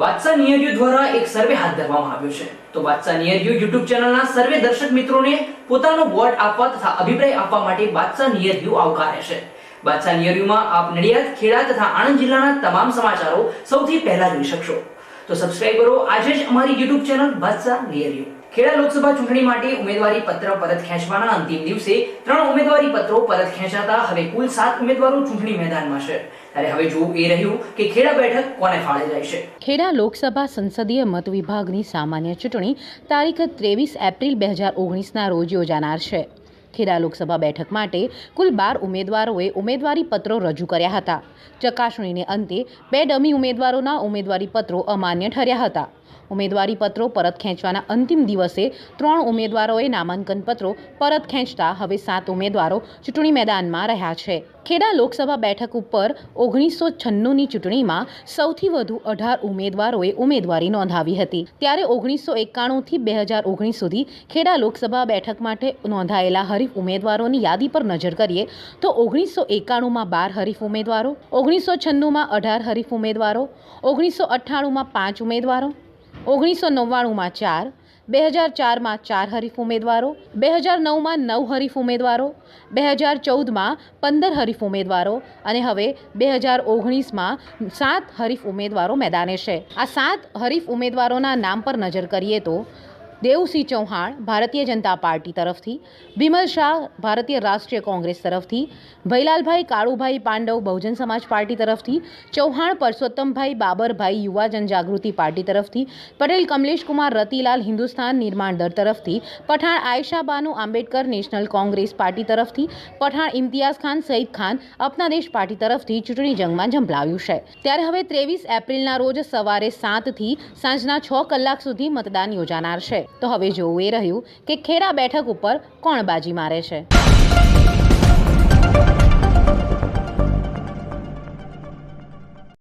બાદશાહ નિયરિયો દ્વારા એક સર્વે હાથ ધરવામાં આવ્યો છે. તો બાદશાહ નિયરિયો યુટ્યુબ ચેનલના સર્વે દર્શક મિત્રોને પોતાનો વોટ આપવા તથા અભિપ્રાય આપવા માટે બાદશાહ નિયરિયો આવકારે છે. બાદશાહ નિયરિયોમાં આપ નડિયાદ, ખેડા તથા આણંદ જિલ્લાના તમામ સમાચારો સૌથી પહેલા જોઈ શકશો. તો સબસ્ક્રાઇબ કરો. આજે જ અમારી યુટ્યુબ ચેનલ બાદશાહ નિયરિયો. ખેડા લોકસભા ચૂંટણી માટે ઉમેદવારી પત્ર પરત ખેંચવાના અંતિમ દિવસે ત્રણ ઉમેદવારી પત્રો પરત ખેંચાતા હવે કુલ સાત ઉમેદવારો ચૂંટણી મેદાનમાં છે. ત્યારે હવે જોવું એ રહ્યું કે ખેડા બેઠક કોને ફાળે જાય છે. ખેડા લોકસભા સંસદીય મત વિભાગની સામાન્ય ચૂંટણી તારીખ ત્રેવીસ એપ્રિલ બે હજાર ઓગણીસના રોજ યોજાનાર છે. ખેડા લોકસભા બેઠક માટે કુલ બાર ઉમેદવારોએ ઉમેદવારી પત્રો રજૂ કર્યા હતા. ચકાસણીને અંતે બે ડમી ઉમેદવારોના ઉમેદવારી પત્રો અમાન્ય ઠર્યા હતા. ઉમેદવારી પત્રો પરત ખેંચવાના અંતિમ દિવસે ત્રણ ઉમેદવારોએ નામાંકન પત્રો પરત ખેંચતા હવે સાત ઉમેદવારો ચૂંટણી મેદાનમાં રહ્યા છે. ખેડા લોકસભા બેઠક ઉપર ઓગણીસો છન્નુંની ચૂંટણીમાં સૌથી વધુ અઢાર ઉમેદવારોએ ઉમેદવારી નોંધાવી હતી. ત્યારે ઓગણીસો એકાણુંથી બે હજાર ઓગણીસ સુધી ખેડા લોકસભા બેઠક માટે નોંધાયેલા હરીફ ઉમેદવારોની યાદી પર નજર કરીએ તો ઓગણીસો એકાણુંમાં બાર હરીફ ઉમેદવારો, ઓગણીસો છન્નુંમાં અઢાર હરીફ ઉમેદવારો, ઓગણીસો અઠ્ઠાણુંમાં પાંચ ઉમેદવારો, ઓગણીસો નવ્વાણુંમાં ચાર, બે હજાર ચારમાં ચાર હરીફ ઉમેદવારો, બે હજાર નવમાં નવ હરીફ ઉમેદવારો, બે હજાર ચૌદમાં પંદર હરીફ ઉમેદવારો અને હવે બે હજાર ઓગણીસમાં સાત હરીફ ઉમેદવારો મેદાને છે. આ સાત હરીફ ઉમેદવારોના નામ પર નજર કરીએ તો દેવસિંહ ચૌહાણ ભારતીય જનતા પાર્ટી તરફથી બિમલ શાહ ભારતીય રાષ્ટ્રીય કોંગ્રેસ તરફથી, ભૈલાલભાઈ કાળુભાઈ પાંડવ બહુજન સમાજ પાર્ટી તરફથી, ચૌહાણ પરસોત્તમભાઈ બાબરભાઈ યુવા જનજાગૃતિ પાર્ટી તરફથી, પટેલ કમલેશકુમાર રતિલાલ હિન્દુસ્તાન નિર્માણ દળ તરફથી, Pathan Ayesha Banu Ambedkar national congress party તરફથી, પઠાણ ઇમ્તિયાઝ ખાન સઈદ ખાન અપના દેશ પાર્ટી તરફથી ચૂંટણી જંગમાં ઝંપલાવ્યું છે. ત્યારે હવે ત્રેવીસ એપ્રિલના રોજ સવારે સાતથી સાંજના છ કલાક સુધી મતદાન યોજાનાર છે. તો હવે જોવું એ રહ્યું કે ખેરા બેઠક ઉપર કોણ બાજી મારે છે.